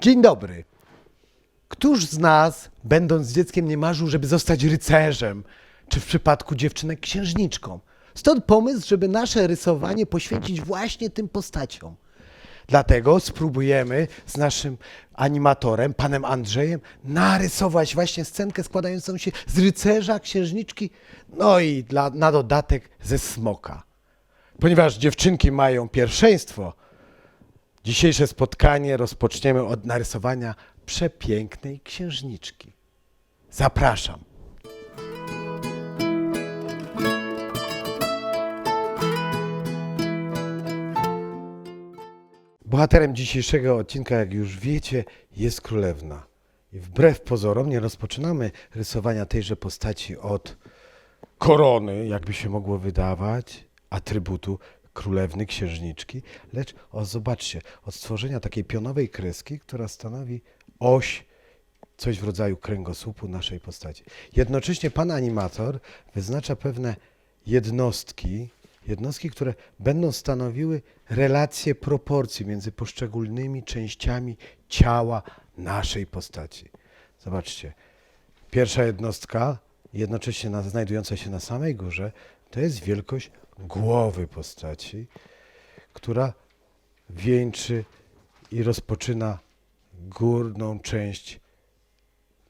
Dzień dobry. Któż z nas, będąc dzieckiem, nie marzył, żeby zostać rycerzem, czy w przypadku dziewczynek księżniczką? Stąd pomysł, żeby nasze rysowanie poświęcić właśnie tym postaciom. Dlatego spróbujemy z naszym animatorem, panem Andrzejem, narysować właśnie scenkę składającą się z rycerza, księżniczki, no i dla, na dodatek ze smoka. Ponieważ dziewczynki mają pierwszeństwo, Dzisiejsze spotkanie rozpoczniemy od narysowania przepięknej księżniczki. Zapraszam. Bohaterem dzisiejszego odcinka, jak już wiecie, jest królewna. I wbrew pozorom nie rozpoczynamy rysowania tejże postaci od korony, jakby się mogło wydawać, atrybutu królewny, księżniczki, lecz o, zobaczcie, od stworzenia takiej pionowej kreski, która stanowi oś, coś w rodzaju kręgosłupu naszej postaci. Jednocześnie pan animator wyznacza pewne jednostki, jednostki, które będą stanowiły relacje proporcji między poszczególnymi częściami ciała naszej postaci. Zobaczcie, Pierwsza jednostka, jednocześnie na, znajdująca się na samej górze, to jest wielkość głowy postaci, która wieńczy i rozpoczyna górną część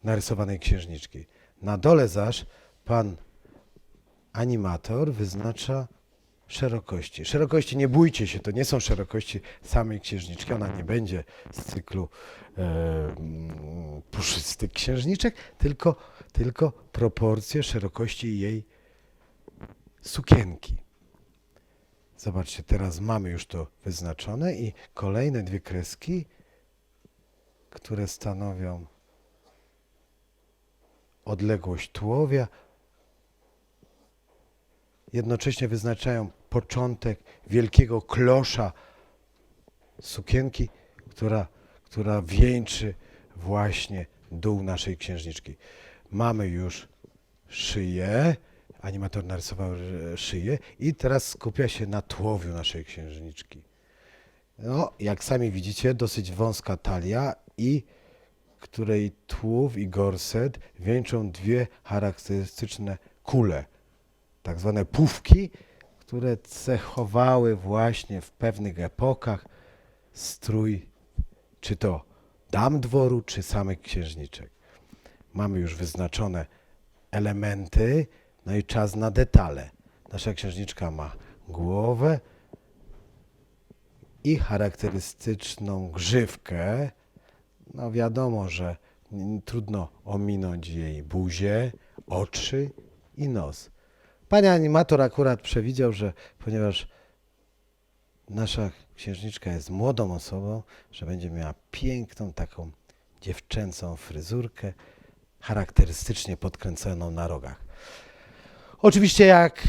narysowanej księżniczki. Na dole zaś pan animator wyznacza szerokości. Szerokości, nie bójcie się, to nie są szerokości samej księżniczki, ona nie będzie z cyklu e, mm, puszystych księżniczek, tylko, tylko proporcje szerokości jej sukienki. Zobaczcie, teraz mamy już to wyznaczone i kolejne dwie kreski, które stanowią odległość tułowia, jednocześnie wyznaczają początek wielkiego klosza sukienki, która, która wieńczy właśnie dół naszej księżniczki. Mamy już szyję, animator narysował szyję i teraz skupia się na tułowiu naszej księżniczki. No, jak sami widzicie, dosyć wąska talia i której tułów i gorset wieńczą dwie charakterystyczne kule, tak zwane pówki, które cechowały właśnie w pewnych epokach strój, czy to dam dworu, czy samych księżniczek. Mamy już wyznaczone elementy, no i czas na detale. Nasza księżniczka ma głowę i charakterystyczną grzywkę. No wiadomo, że trudno ominąć jej buzię, oczy i nos. Pani animator akurat przewidział, że ponieważ nasza księżniczka jest młodą osobą, że będzie miała piękną taką dziewczęcą fryzurkę, charakterystycznie podkręconą na rogach. Oczywiście, jak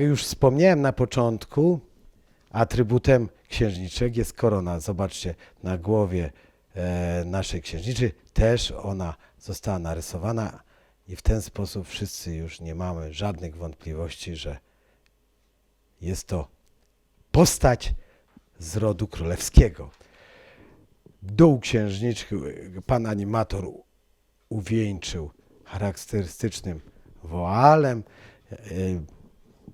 już wspomniałem na początku, atrybutem księżniczek jest korona. Zobaczcie, na głowie e, naszej księżniczy też ona została narysowana i w ten sposób wszyscy już nie mamy żadnych wątpliwości, że jest to postać z rodu królewskiego. Dół księżniczki pan animator uwieńczył charakterystycznym woalem. E,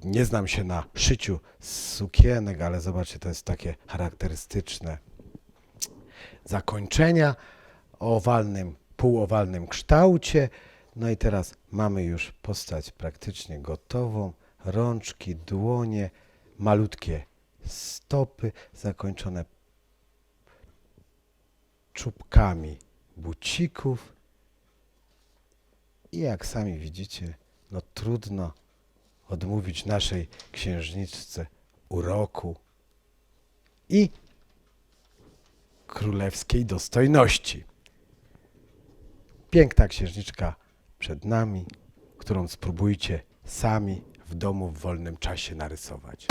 Nie znam się na szyciu sukienek, ale zobaczcie, to jest takie charakterystyczne zakończenia o owalnym, półowalnym kształcie. No i teraz mamy już postać praktycznie gotową. Rączki, dłonie, malutkie stopy zakończone czubkami bucików. I jak sami widzicie, no trudno odmówić naszej księżniczce uroku i królewskiej dostojności. Piękna księżniczka przed nami, którą spróbujcie sami w domu w wolnym czasie narysować.